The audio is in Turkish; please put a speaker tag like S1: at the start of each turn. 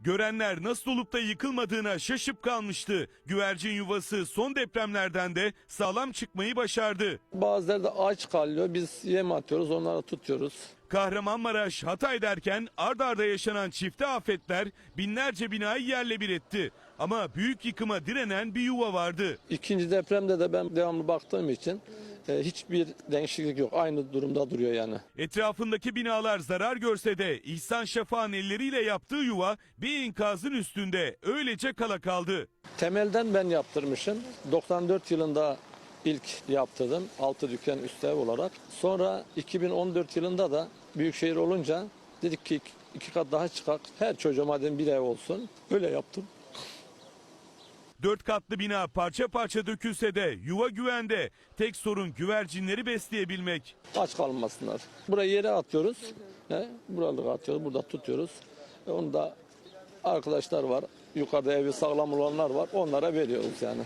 S1: Görenler nasıl olup da yıkılmadığına şaşıp kalmıştı. Güvercin yuvası son depremlerden de sağlam çıkmayı başardı.
S2: Bazıları da aç kalıyor. Biz yem atıyoruz, onları tutuyoruz.
S1: Kahramanmaraş, Hatay derken ard arda yaşanan çifte afetler binlerce binayı yerle bir etti. Ama büyük yıkıma direnen bir yuva vardı.
S2: İkinci depremde de ben devamlı baktığım için hiçbir değişiklik yok. Aynı durumda duruyor yani.
S1: Etrafındaki binalar zarar görse de İhsan Şafak'ın elleriyle yaptığı yuva bir enkazın üstünde öylece kala kaldı.
S2: Temelden ben yaptırmışım. 94 yılında ilk yaptırdım. Altı dükkan üst ev olarak. Sonra 2014 yılında da büyükşehir olunca dedik ki iki kat daha çıkak. Her çocuğa madem bir ev olsun. Öyle yaptım.
S1: Dört katlı bina parça parça dökülse de yuva güvende. Tek sorun güvercinleri besleyebilmek.
S2: Aç kalmasınlar. Buraya yere atıyoruz. He, buralık atıyoruz. Burada tutuyoruz. E, onu da arkadaşlar var. Yukarıda evi sağlam olanlar var. Onlara veriyoruz yani.